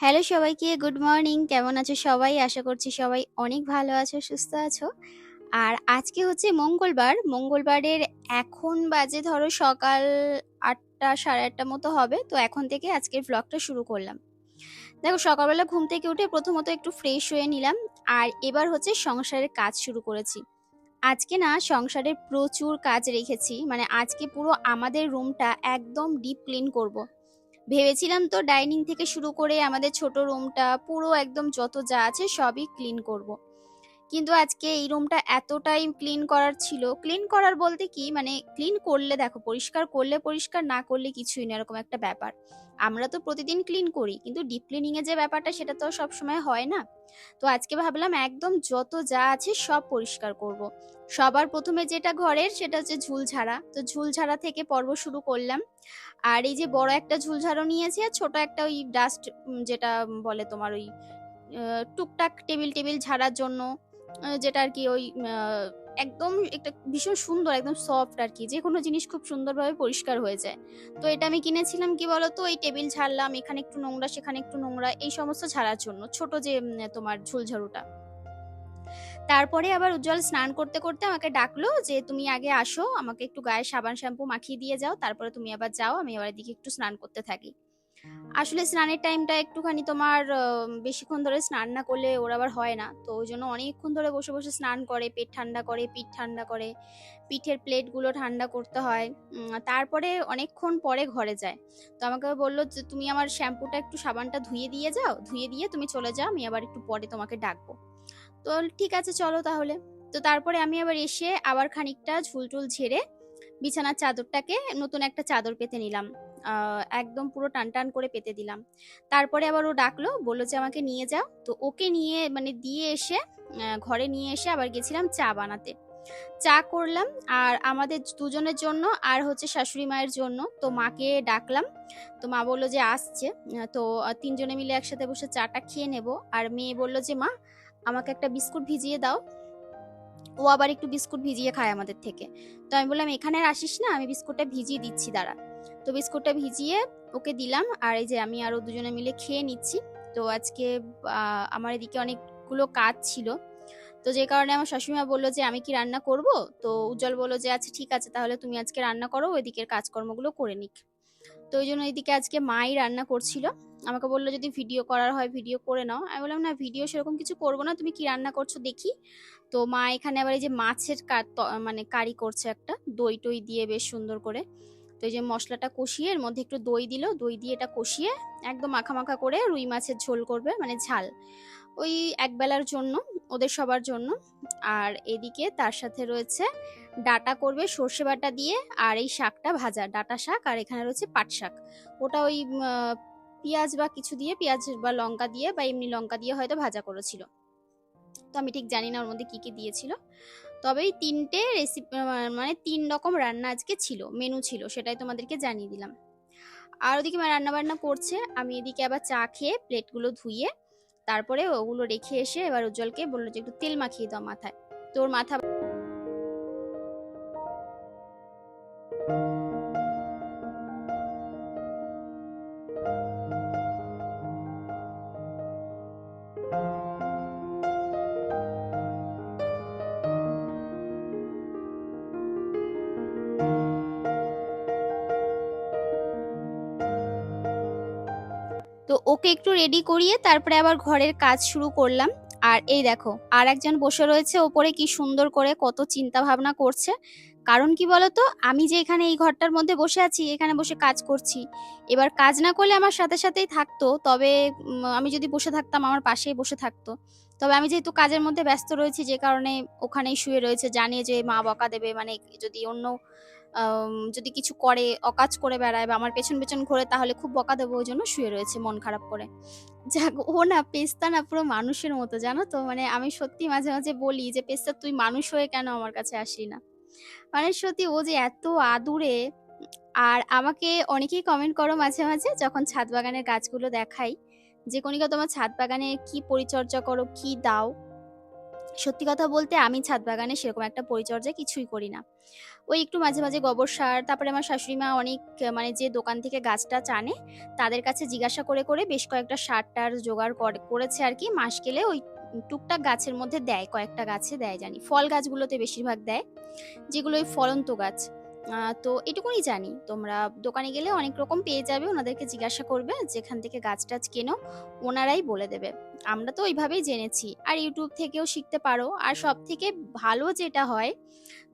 Hello সবাইকে, good morning. কেমন আছো সবাই? আশা করছি সবাই অনেক ভালো আছো, সুস্থ আছো। আর আজকে হচ্ছে মঙ্গলবার। মঙ্গলবারের এখন বাজে ধরো সকাল আটটা, সাড়ে আটটা মতো হবে। তো এখন থেকে আজকের ব্লগটা শুরু করলাম। দেখো, সকালবেলা ঘুম থেকে উঠে প্রথমত একটু ফ্রেশ হয়ে নিলাম। আর এবার হচ্ছে সংসারের কাজ শুরু করেছি। আজকে না সংসারের প্রচুর কাজ রেখেছি। মানে আজকে পুরো আমাদের রুমটা একদম ডিপ ক্লিন করব। ভেবেছিলাম তো ডাইনিং থেকে শুরু করে আমাদের ছোট রুমটা পুরো একদম যত যা আছে সবই ক্লিন করব। কিন্তু আজকে এই রুমটা এতটাই ক্লিন করার ছিল ক্লিন করার বলতে কি মানে ক্লিন করলে দেখো, পরিষ্কার করলে পরিষ্কার, না করলে কিছুই না, এরকম একটা ব্যাপার আমরা তো প্রতিদিন ক্লিন করি, কিন্তু ডিপ ক্লিনিং এর যে ব্যাপারটা, সেটা তো সব সময় হয় না তো আজকে ভাবলাম একদম যত যা আছে সব পরিষ্কার করব। সবার প্রথমে যেটা ঘরের সেটা হচ্ছে ঝুলঝাড়া। তো ঝুলঝাড়া থেকে পর্ব শুরু করলাম। আর এই যে বড় একটা ঝুল ঝাড়ু নিয়েছি আর ছোট একটা ওই ডাস্ট যেটা বলে তোমার ওই টুকটাক টেবিল টেবিল ঝাড়ার জন্য যেটা আর কি ওই একদম একটা ভীষণ সুন্দর, একদম সফট আর কি। যে কোনো জিনিস খুব সুন্দরভাবে পরিষ্কার হয়ে যায়। তো এটা আমি কিনেছিলাম কি বলতো? এই টেবিল ঝাড়লাম, এখানে একটু নোংরা, সেখানে একটু নোংরা, এই সমস্ত ঝাড়ার জন্য। ছোট যে তোমার ঝুল ঝাড়ুটা তারপরে আবার উজ্জ্বল স্নান করতে করতে আমাকে ডাকলো যে, তুমি আগে আসো, আমাকে একটু গায়ে সাবান শ্যাম্পু মাখিয়ে দিয়ে যাও, তারপরে তুমি আবার যাও, আমি আবার এদিকে একটু স্নান করতে থাকি। আসলে স্নানের টাইমটা একটুখানি তোমার বেশিক্ষণ ধরে স্নান না করলে ওর আবার হয় না। তো ওই জন্য অনেকক্ষণ ধরে বসে বসে স্নান করে, পেট ঠান্ডা করে, পিঠ ঠান্ডা করে, পিঠের প্লেটগুলো ঠান্ডা করতে হয়। তারপরে অনেকক্ষণ পরে ঘরে যায়। তো আমাকে বলল যে, তুমি আমার শ্যাম্পুটা একটু সাবানটা ধুয়ে দিয়ে যাও, ধুয়ে দিয়ে তুমি চলে যাও, আমি আবার একটু পরে তোমাকে ডাকবো। তো ঠিক আছে, চলো তাহলে। তো তারপরে আমি আবার এসে আবার খানিকটা ঝুল টুল ঝেড়ে বিছানার চাদরটাকে নতুন একটা চাদর পেতে নিলাম। একদম পুরো টান টান করে পেতে দিলাম। তারপরে আবার ও ডাকলো, বলল যে আমাকে নিয়ে যাও। তো ওকে নিয়ে মানে দিয়ে এসে ঘরে নিয়ে এসে আবার গেছিলাম চা বানাতে। চা করলাম আর আমাদের দুজনের জন্য আর হচ্ছে শাশুড়ি মায়ের জন্য। তো মাকে ডাকলাম। তো মা বলল যে আসছে। তো তিনজনে মিলে একসাথে বসে চাটা খেয়ে নেব। আর মেয়ে বলল যে, মা আমাকে একটা বিস্কুট ভিজিয়ে দাও। ও আবার একটু বিস্কুট ভিজিয়ে খায় আমাদের থেকে। তো আমি বললাম, এখানে আর আসিস না, আমি বিস্কুটটা ভিজিয়ে দিচ্ছি, দাঁড়া। তো বিস্কুটটা ভিজিয়ে ওকে দিলাম। আর এই যে আমি আরও দুজনে মিলে খেয়ে নিচ্ছি। তো আজকে আমার এদিকে অনেকগুলো কাজ ছিল। তো যে কারণে আমার শাশুড়িমা বলল যে, আমি কি রান্না করব? তো উজ্জ্বল বলল যে আচ্ছা ঠিক আছে, তাহলে তুমি আজকে রান্না করো, ওইদিকের কাজকর্মগুলো করে নিক। তো ওই জন্য এইদিকে আজকে মাই রান্না করছিল। আমাকে বলল যদি ভিডিও করার হয় ভিডিও করে নাও। আমি বললাম, না ভিডিও সেরকম কিছু করব না, তুমি কি রান্না করছ দেখি। তো মা এখানে আবার এই যে মাছের মানে কারি করছে একটা, দই টই দিয়ে বেশ সুন্দর করে। তো এই যে মশলাটা কষিয়ে, এর মধ্যে একটু দই দিল, দই দিয়ে এটা কষিয়ে একদম মাখা মাখা করে রুই মাছের ঝোল করবে মানে ঝাল। ওই একবেলার জন্য, ওদের সবার জন্য। আর এদিকে তার সাথে রয়েছে ডাটা করবে সর্ষে বাটা দিয়ে আর এই শাকটা ভাজা, ডাটা শাক আর এখানে রয়েছে পাট শাক। ওটা ওই পেঁয়াজ বা কিছু দিয়ে, পেঁয়াজ বা লঙ্কা দিয়ে বা এমনি লঙ্কা দিয়ে হয়তো ভাজা করেছিল। তো আমি ঠিক জানি না ওর মধ্যে কী কী দিয়েছিল। তবে এই তিনটে রেসিপি মানে তিন রকম রান্না আজকে ছিল মেনু ছিল, সেটাই তোমাদেরকে জানিয়ে দিলাম। আর ওদিকে মা রান্না বান্না করছে, আমি এদিকে আবার চা খেয়ে প্লেটগুলো ধুয়ে তারপরে ওগুলো রেখে এসে এবার উজ্জ্বলকে বলল যে একটু তেল মাখিয়ে দাও মাথায়। তোর মাথা ওকে একটু রেডি করিয়ে তারপরে আবার ঘরের কাজ শুরু করলাম। আর এই দেখো, আর একজন বসে রয়েছে ওপরে কি সুন্দর করে কত চিন্তা ভাবনা করছে। কারণ কি বলতো, আমি যে এখানে এই ঘরটার মধ্যে বসে আছি, এখানে বসে কাজ করছি। এবার কাজ না করলে আমার সাথে সাথেই থাকতো, তবে আমি যদি বসে থাকতাম, আমার পাশেই বসে থাকতো। তবে আমি যেহেতু কাজের মধ্যে ব্যস্ত রয়েছি, যে কারণে ওখানেই শুয়ে রয়েছে জানিয়ে যে মা বকা দেবে মানে যদি অন্য যদি কিছু করে, অকাজ করে বেড়ায় বা আমার পেছন পেছন ঘোরে, তাহলে খুব বকা দেবো ওই জন্য শুয়ে রয়েছে মন খারাপ করে। যাক, ও না, পেস্তা না, পুরো মানুষের মতো, জানো তো? মানে আমি সত্যি মাঝে মাঝে বলি যে, পেস্তা, তুই মানুষ হয়ে কেন আমার কাছে আসলি না? মানে সত্যি ও যে এত আদুরে, আর আমাকে অনেকেই কমেন্ট করো মাঝে মাঝে, যখন ছাদ বাগানের গাছগুলো দেখাই, যে, কণিকা, তোমার ছাদ বাগানে কি পরিচর্যা করো, কি দাও? সত্যি কথা বলতে আমি ছাদ বাগানে সেরকম একটা পরিচর্যা কিছুই করি না। ওই একটু মাঝে, মাঝে গোবর সার, তারপরে আমার শাশুড়ি মা অনেক মানে যে দোকান থেকে গাছটা চানে তাদের কাছে জিজ্ঞাসা করে, করে বেশ কয়েকটা সার-টার জোগাড় করেছে আর কি মাস গেলে ওই টুকটাক গাছের মধ্যে দেয়, কয়েকটা গাছে দেয় জানি। ফল গাছগুলোতে বেশিরভাগ দেয়, যেগুলো ওই ফলন্ত গাছ। তো এটুকুনি জানি। তোমরা দোকানে গেলে অনেক রকম পেয়ে যাবে। ওনাদেরকে জিজ্ঞাসা করবে যেখান থেকে গাছ-টাছ কেনো, ওনারাই বলে দেবে। আমরা তো ওইভাবেই জেনেছি। আর ইউটিউব থেকেও শিখতে পারো। আর সব থেকে ভালো যেটা হয়,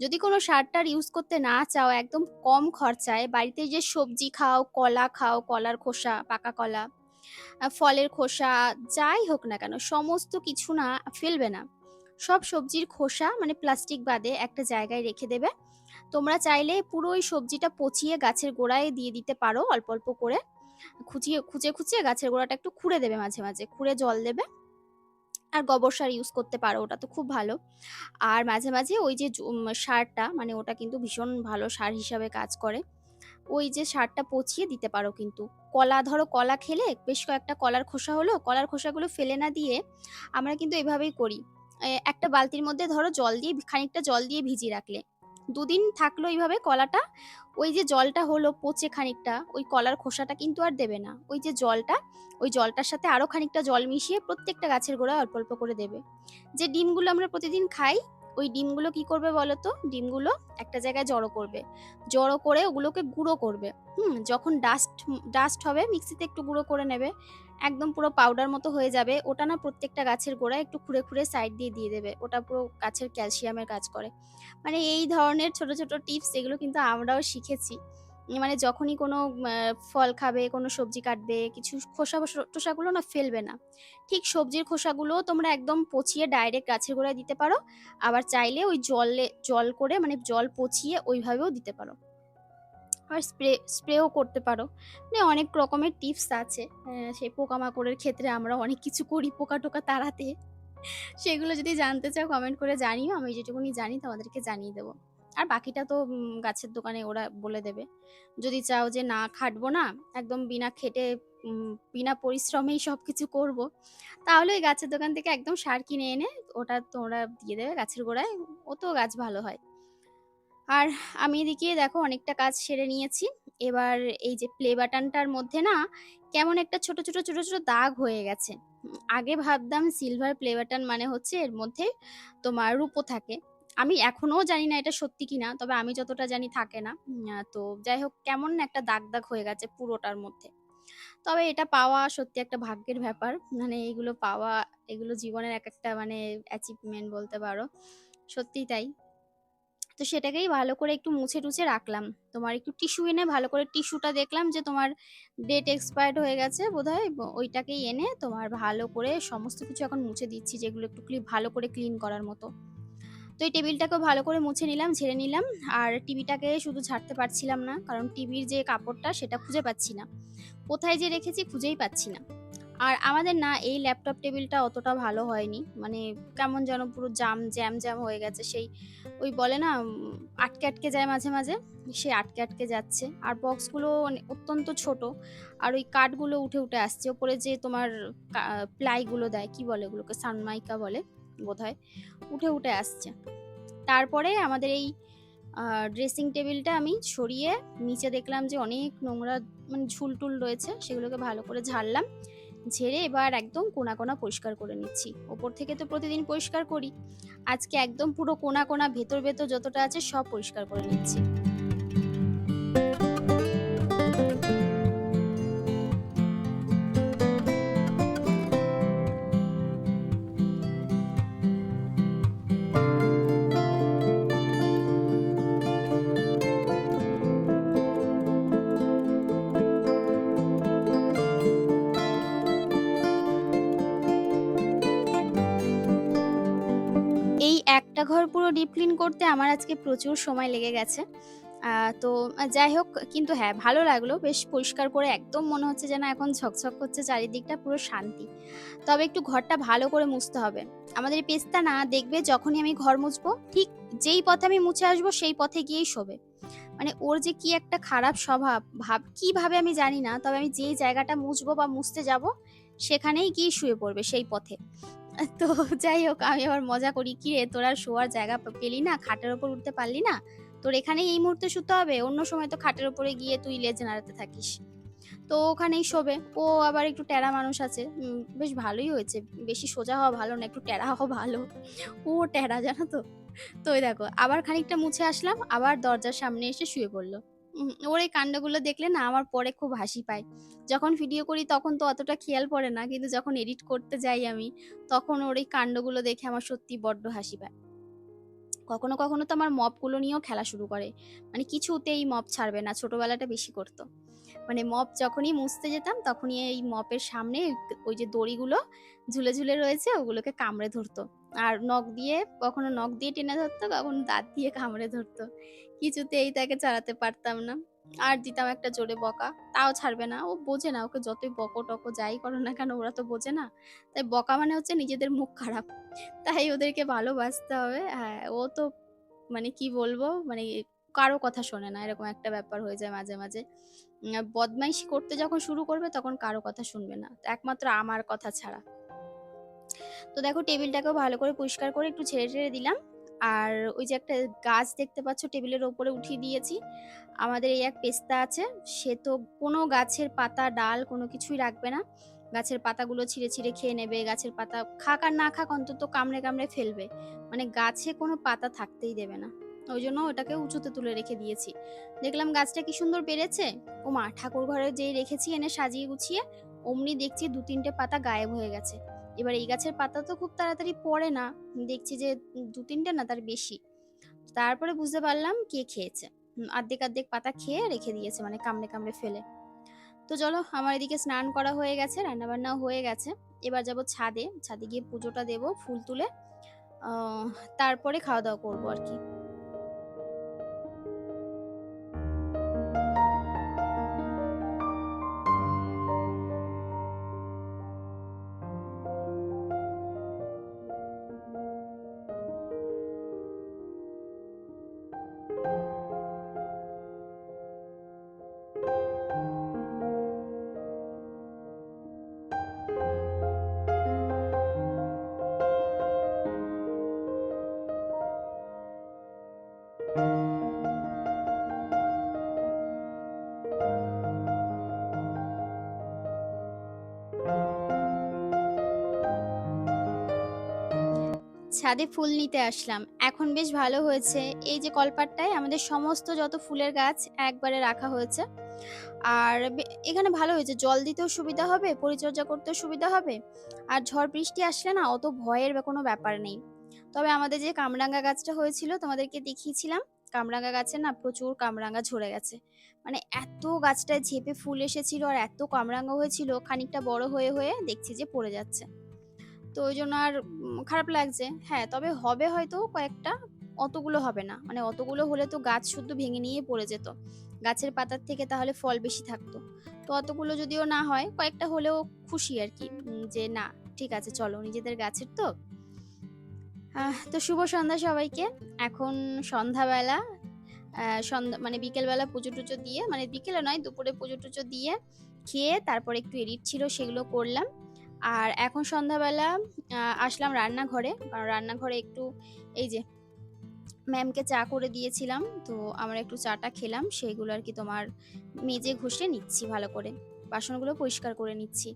যদি কোনো সার-টার ইউজ করতে না চাও, একদম কম খরচায় বাড়িতে যে সবজি খাও, কলা খাও, কলার খোসা, পাকা কলা, ফলের খোসা, যাই হোক না কেন, সমস্ত কিছু না ফেলবে না। সব সবজির খোসা মানে প্লাস্টিক বাদে একটা জায়গায় রেখে দেবে। তোমরা চাইলে পুরো ওই সবজিটা পচিয়ে গাছের গোড়ায় দিয়ে দিতে পারো অল্প, অল্প করে। খুচিয়ে খুঁচে, খুঁচিয়ে গাছের গোড়াটা একটু খুঁড়ে দেবে মাঝে, মাঝে। খুঁড়ে জল দেবে। আর গোবর সার ইউজ করতে পারো, ওটা তো খুব ভালো। আর মাঝে, মাঝে ওই যে সারটা মানে ওটা কিন্তু ভীষণ ভালো সার হিসাবে কাজ করে। ওই যে সারটা পচিয়ে দিতে পারো কিন্তু। কলা ধরো কলা খেলে বেশ কয়েকটা কলার খোসা হলো, কলার খোসাগুলো ফেলে না দিয়ে আমরা কিন্তু এভাবেই করি। একটা বালতির মধ্যে ধরো জল দিয়ে খানিকটা জল দিয়ে ভিজিয়ে রাখলে। দুদিন থাকল এইভাবে কলাটা, ওই যে জলটা হলো পচে খানিকটা, ওই কলার খোসাটা কিন্তু আর দেবে না। ওই যে জলটা, ওই জলটার সাথে আরও খানিকটা জল মিশিয়ে প্রত্যেকটা গাছের গোড়ায় অল্প, অল্প করে দেবে। যে ডিমগুলো আমরা প্রতিদিন খাই, ওই ডিমগুলো কি করবে বলো তো? ডিমগুলো একটা জায়গায় জড়ো করবে। জড়ো করে ওগুলোকে গুঁড়ো করবে। হুম? যখন ডাস্ট ডাস্ট হবে মিক্সিতে একটু গুঁড়ো করে নেবে। একদম পুরো পাউডার মতো হয়ে যাবে। ওটা না প্রত্যেকটা গাছের গোড়ায় একটু খুঁড়ে, খুঁড়ে সাইড দিয়ে, দিয়ে দেবে। ওটা পুরো গাছের ক্যালসিয়ামের কাজ করে। মানে এই ধরনের ছোট, ছোট টিপস এগুলো কিন্তু আমরাও শিখেছি। মানে যখনই কোনো ফল খাবে, কোনো সবজি কাটবে, কিছু খোসা টোসাগুলো না ফেলবে না। ঠিক সবজির খোসাগুলোও তোমরা একদম পচিয়ে ডাইরেক্ট গাছের গোড়ায় দিতে পারো। আবার চাইলে ওই জলে জল করে মানে জল পচিয়ে ওইভাবেও দিতে পারো। আর স্প্রে স্প্রেও করতে পারো। মানে অনেক রকমের টিপস আছে। সেই পোকামাকড়ের ক্ষেত্রে আমরা অনেক কিছু করি পোকা-টোকা তাড়াতে। সেগুলো যদি জানতে চাও কমেন্ট করে জানিও। আমি যেটুকুনি জানি তোমাদেরকে জানিয়ে দেব। আর বাকিটা তো গাছের দোকানে ওরা বলে দেবে। যদি চাও যে না খাটবো না, একদম বিনা খেটে বিনা পরিশ্রমেই সব কিছু করব তাহলে ওই গাছের দোকান থেকে একদম সার কিনে এনে ওটা তোমরা দিয়ে দেবে গাছের গোড়ায়। ও তো গাছ ভালো হয়। আর আমি এদিকে দেখো অনেকটা কাজ সেরে নিয়েছি। এবার এই যে প্লে বাটনটার মধ্যে না কেমন একটা ছোট, ছোট, ছোট, ছোট দাগ হয়ে গেছে। আগে ভাবতাম সিলভার প্লে বাটন মানে হচ্ছে এর মধ্যে তোমার রূপো থাকে। আমি এখনও জানি না এটা সত্যি কিনা। তবে আমি যতটা জানি থাকে না। তো যাই হোক কেমন একটা দাগ, দাগ হয়ে গেছে পুরোটার মধ্যে। তবে এটা পাওয়া সত্যি একটা ভাগ্যের ব্যাপার। মানে এগুলো পাওয়া এগুলো জীবনের এক একটা মানে অ্যাচিভমেন্ট বলতে পারো। সত্যিই তাই। তো সেটাকেই ভালো করে একটু মুছে-টুছে রাখলাম। তোমার একটু টিস্যু এনে ভালো করে টিস্যুটা দেখলাম যে তোমার ডেট এক্সপায়ার্ড হয়ে গেছে বোধহয়। ওইটাকেই এনে তোমার ভালো করে সমস্ত কিছু এখন মুছে দিচ্ছি যেগুলো একটু ক্লি ভালো করে ক্লিন করার মতো। তো এই টেবিলটাকেও ভালো করে মুছে নিলাম, ঝেড়ে নিলাম। আর টিভিটাকে শুধু ঝাড়তে পারছিলাম না। কারণ টিভির যে কাপড়টা সেটা খুঁজে পাচ্ছি না। কোথায় যে রেখেছি খুঁজেই পাচ্ছি না। আর আমাদের না এই ল্যাপটপ টেবিলটা অতটা ভালো হয়নি। মানে কেমন যেন পুরো জাম জ্যাম, জ্যাম হয়ে গেছে। সেই ওই বলে না আটকে, আটকে যায় মাঝে, মাঝে। সে আটকে, আটকে যাচ্ছে। আর বক্সগুলো অনে অত্যন্ত ছোট। আর ওই কাঠগুলো উঠে, উঠে আসছে। ওপরে যে তোমার প্লাইগুলো দেয়, কি বলে ওগুলোকে? সানমাইকা বলে বোধহয়। উঠে, উঠে আসছে। তারপরে আমাদের এই ড্রেসিং টেবিলটা আমি সরিয়ে নিচে দেখলাম যে অনেক নোংরা মানে ঝুল-টুল রয়েছে। সেগুলোকে ভালো করে ঝাড়লাম। ঝেড়ে এবার একদম কোনা, কোনা পরিষ্কার করে নিচ্ছি। ওপর থেকে তো প্রতিদিন পরিষ্কার করি। আজকে একদম পুরো কোনা, কোনা ভেতর, ভেতর যতটা আছে সব পরিষ্কার করে নিচ্ছি। এই একটা ঘর পুরো ডিপ ক্লিন করতে আমার আজকে প্রচুর সময় লেগে গেছে। তো যাই হোক কিন্তু হ্যাঁ, ভালো লাগল। বেশ পরিষ্কার করে একদম মনে হচ্ছে যেন এখন ঝকঝক করছে চারিদিকটা পুরো শান্তি। তবে একটু ঘরটা ভালো করে মুছতে হবে। আমাদের পেস্তা না দেখবে যখনই আমি ঘর মুছবো, ঠিক যেই পথে আমি মুছে আসব সেই পথে গিয়েই শোবে। মানে ওর যে কি একটা খারাপ স্বভাব, ভাব কীভাবে আমি জানি না। তবে আমি যেই জায়গাটা মুছবো বা মুছতে যাব সেখানেই গিয়ে শুয়ে পড়বে সেই পথে। তো যাই হোক আমি আবার মজা করি, "কিরে তোর আর শোয়ার জায়গা পেলি না? খাটের ওপর উঠতে পারলি না? তোর এখানেই এই মুহূর্তে শুতে হবে? অন্য সময় তো খাটের ওপরে গিয়ে তুই লেজ নাড়াতে থাকিস।" তো ওখানেই শোবে। ও আবার একটু ট্যারা মানুষ আছে। বেশ ভালোই হয়েছে। বেশি সোজা হওয়া ভালো না, একটু ট্যারা হওয়া ভালো। ও ট্যারা জানো তো? তো দেখো আবার খানিকটা মুছে আসলাম, আবার দরজার সামনে এসে শুয়ে পড়ল। ওর এই কান্ডগুলো দেখলে না আমার পরে খুব হাসি পায়। যখন ভিডিও করি তখন তো অতটা খেয়াল পড়ে না। কিন্তু যখন এডিট করতে যাই আমি, তখন ওর এই কান্ডগুলো দেখে আমার সত্যিই বড্ড হাসি পায়। কখনো, কখনো তো আমার মপগুলো নিয়েও খেলা শুরু করে। মানে কিছুতেই মপ ছাড়বে না। ছোটবেলাটা বেশি করতো মানে মপ যখনই মুছতে যেতাম তখনই এই মপের সামনে ওই যে দড়িগুলো ঝুলে, ঝুলে রয়েছে ওগুলোকে কামড়ে ধরতো। আর নখ দিয়ে কখনো নখ দিয়ে টেনে ধরতো, কখনো দাঁত দিয়ে কামড়ে ধরতো। কিছুতেই তাকে ছাড়াতে পারতাম না। আর দিতাম একটা জোরে বকা। তাও ছাড়বে না। ও বোঝে না। ওকে যতই বকো-টকো যাই করো না কেন ওরা তো বোঝে না। তাই বকা মানে হচ্ছে নিজেদের মুখ খারাপ। তাই ওদেরকে ভালোবাসতে হবে। হ্যাঁ, ও তো মানে কি বলব? মানে কারও কথা শোনে না। এরকম একটা ব্যাপার হয়ে যায় মাঝে, মাঝে। বদমাইশি করতে যখন শুরু করবে তখন কারও কথা শুনবে না। একমাত্র আমার কথা ছাড়া। তো দেখো টেবিলটাকেও ভালো করে পরিষ্কার করে একটু ছেড়ে ছেড়ে দিলাম। আর ওই যে একটা গাছ দেখতে পাচ্ছ টেবিলের ওপরে উঠিয়ে দিয়েছি। আমাদের এই এক পেস্তা আছে। সে তো কোনো গাছের পাতা, ডাল কোনো কিছুই রাখবে না। গাছের পাতাগুলো ছিঁড়ে, ছিঁড়ে খেয়ে নেবে। গাছের পাতা খাক আর না খাক অন্তত কামড়ে, কামড়ে ফেলবে। মানে গাছে কোনো পাতা থাকতেই দেবে না। ওই জন্য ওটাকে উঁচুতে তুলে রেখে দিয়েছি। দেখলাম গাছটা কি সুন্দর বেড়েছে। ও মা ঠাকুর ঘরে যেই রেখেছি এনে সাজিয়ে গুছিয়ে, অমনি দেখছি দু তিনটে পাতা গায়েব হয়ে গেছে। এবার এই গাছের পাতা তো খুব তাড়াতাড়ি পড়ে না। দেখছি যে দু তিনটে না তার বেশি। তারপরে বুঝতে পারলাম কে খেয়েছে। আর্ধেক, আর্ধেক পাতা খেয়ে রেখে দিয়েছে মানে কামড়ে, কামড়ে ফেলে। তো চলো আমার এদিকে স্নান করা হয়ে গেছে, রান্নাবান্নাও হয়ে গেছে। এবার যাব ছাদে। ছাদে গিয়ে পুজোটা দেব ফুল তুলে। তারপরে খাওয়া-দাওয়া করব আরকি। ছাদে ফুল নিতে আসলাম। এখন বেশ ভালো হয়েছে। এই যে কলপাড়টায় আমাদের সমস্ত যত ফুলের গাছ একবারে রাখা হয়েছে। আর এখানে ভালো হয়েছে। জল দিতেও সুবিধা হবে, পরিচর্যা করতেও সুবিধা হবে। আর ঝড় বৃষ্টি আসলে না অত ভয়ের কোনো ব্যাপার নেই। তবে আমাদের যে কামরাঙ্গা গাছটা হয়েছিল তোমাদেরকে দেখিয়েছিলাম। কামরাঙ্গা গাছে না প্রচুর কামরাঙ্গা ঝরে গেছে। মানে এত গাছটায় ঝেঁপে ফুল এসেছিল আর এত কামরাঙ্গা হয়েছিল খানিকটা বড় হয়ে, হয়ে দেখছি যে পড়ে যাচ্ছে। তো ওই জন্য আর খারাপ লাগছে। হ্যাঁ, তবে হবে হয়তো কয়েকটা, অতগুলো হবে না। মানে অতগুলো হলে তো গাছ শুদ্ধ ভেঙে নিয়ে পড়ে যেত। গাছের পাতার থেকে তাহলে ফল বেশি থাকতো। তো অতগুলো যদিও না হয়, কয়েকটা হলেও খুশি আর কি যে না ঠিক আছে চলো নিজেদের গাছের তো। তো শুভ সন্ধ্যা সবাইকে। এখন সন্ধ্যাবেলা সন্ধ্যা মানে বিকেলবেলা পুজো-টুজো দিয়ে মানে বিকেলে নয় দুপুরে পুজো-টুজো দিয়ে খেয়ে তারপরে একটু এডিট ছিল সেগুলো করলাম। আর এখন সন্ধ্যাবেলা আসলাম রান্নাঘরে। কারণ রান্নাঘরে একটু এই যে ম্যামকে চা করে দিয়েছিলাম। তো আমরা একটু চাটা খেলাম। সেইগুলো আর কি তোমার মেজে ঘষে নিচ্ছি ভালো করে। বাসনগুলো পরিষ্কার করে নিচ্ছি।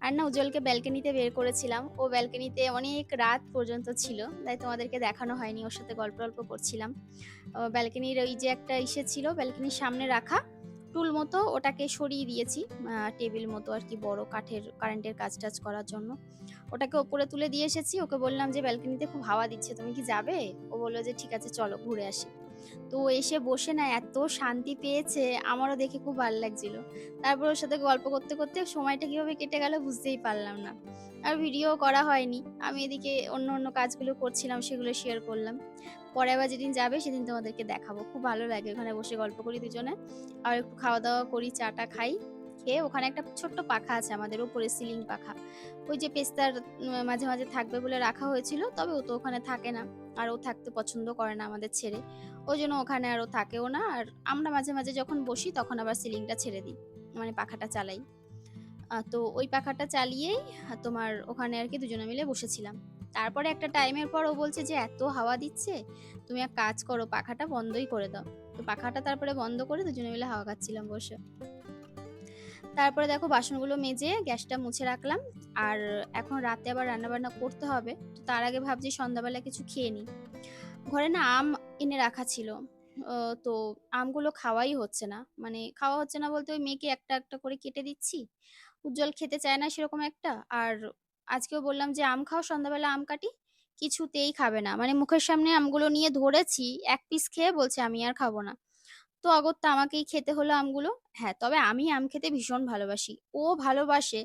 আর না, উজ্জ্বলকে ব্যালকনিতে বের করেছিলাম। ও ব্যালকনিতে অনেক রাত পর্যন্ত ছিল। তাই তোমাদেরকে দেখানো হয়নি। ওর সাথে গল্প-টল্প করছিলাম। ও ব্যালকনির ওই যে একটা ইসে ছিল, ব্যালকনির সামনে রাখা টুল মতো ওটাকে সরিয়ে দিয়েছি। টেবিল মতো আর কি বড় কাঠের কারেন্টের কাজ-টাজ করার জন্য। ওটাকে ওপরে তুলে দিয়ে এসেছি। ওকে বললাম যে, "ব্যালকনিতে খুব হাওয়া দিচ্ছে। তুমি কি যাবে?" ও বলল যে, "ঠিক আছে চলো ঘুরে আসি।" তো এসে বসে না এত শান্তি পেয়েছে আমারও দেখে খুব ভালো লাগছিল। তারপর ওর সাথে গল্প করতে, করতে সময়টা কীভাবে কেটে গেল বুঝতেই পারলাম না। আর ভিডিও করা হয়নি। আমি এদিকে অন্য, অন্য কাজগুলো করছিলাম সেগুলো শেয়ার করলাম। পরে আবার যেদিন যাবে সেদিন তোমাদেরকে দেখাবো। খুব ভালো লাগে ওখানে বসে গল্প করি দুজনে। আর একটু খাওয়া-দাওয়া করি, চা-টা খাই। খেয়ে ওখানে একটা ছোট্ট পাখা আছে আমাদের উপরে সিলিং পাখা। ওই যে পেস্তার মাঝে, মাঝে থাকবে বলে রাখা হয়েছিল। তবে ও তো ওখানে থাকে না। আর ও থাকতে পছন্দ করে না আমাদের ছেড়ে। ওই জন্য ওখানে আর ও থাকেও না। আর আমরা মাঝে, মাঝে যখন বসি তখন আবার সিলিংটা ছেড়ে দিই। মানে পাখাটা চালাই। তো ওই পাখাটা চালিয়েই তোমার ওখানে আর কি দুজনে মিলে বসেছিলাম। তারপরে একটা টাইমের পর ও বলছে যে, "এত হাওয়া দিচ্ছে, তুমি এক কাজ করো পাখাটা বন্ধই করে দাও।" তো পাখাটা তারপরে বন্ধ করে দুজনে মিলে হাওয়া খাচ্ছিলাম বসে। তারপরে দেখো বাসনগুলো মেজে গ্যাসটা মুছে রাখলাম। আর এখন রাতে আবার রান্নাবান্না করতে হবে। তো তার আগে ভাবছি সন্ধ্যাবেলা কিছু খেয়ে নিই। ঘরে না আম এনে রাখা ছিল। তো আমগুলো খাওয়াই হচ্ছে না। মানে খাওয়া হচ্ছে না বলতে ওই মেয়েকে একটা, একটা করে কেটে দিচ্ছি। উজ্জ্বল খেতে চায় না সেরকম একটা। আর আজকেও বললাম যে, "আম খাও, সন্ধ্যাবেলা আম কাটি।" কিছুতেই খাবে না। মানে মুখের সামনে আমগুলো নিয়ে ধরেছি, এক পিস খেয়ে বলছে, "আমি আর খাব না।" তো অগত্যা আমাকেই খেতে হলো আমগুলো। হ্যাঁ, তবে আমি আম খেতে ভীষণ ভালোবাসি। ও ভালোবাসে।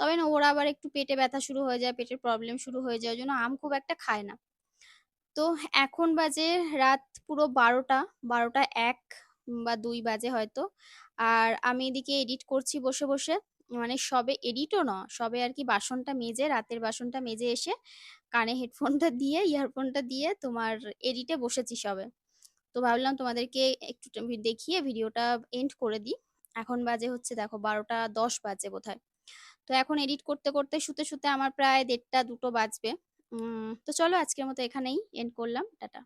তবে না ওর আবার একটু পেটে ব্যথা শুরু হয়ে যায়, পেটের প্রবলেম শুরু হয়ে যায়। ওইজন্য আম খুব একটা খায় না। তো এখন বাজে রাত পুরো ১২টা, ১২টা ১ বা দুই বাজে হয়তো। আর আমি এদিকে এডিট করছি বসে, বসে। মানে সবে এডিটও না, সবে আর কি বাসনটা মেজে, রাতের বাসনটা মেজে এসে কানে হেডফোনটা দিয়ে, ইয়ারফোনটা দিয়ে তোমার এডিটে বসেছি সবে। তো ভাবলাম তোমাদেরকে একটু দেখিয়ে ভিডিওটা এন্ড করে দিই। এখন বাজে হচ্ছে দেখো ১২টা ১০ বাজে বোধহয়। তো এখন এডিট করতে, করতে শুতে, শুতে আমার প্রায় ১:৩০ ২টো বাজবে। তো চলো আজকের মতো এখানেই এন্ড করলাম। টাটা।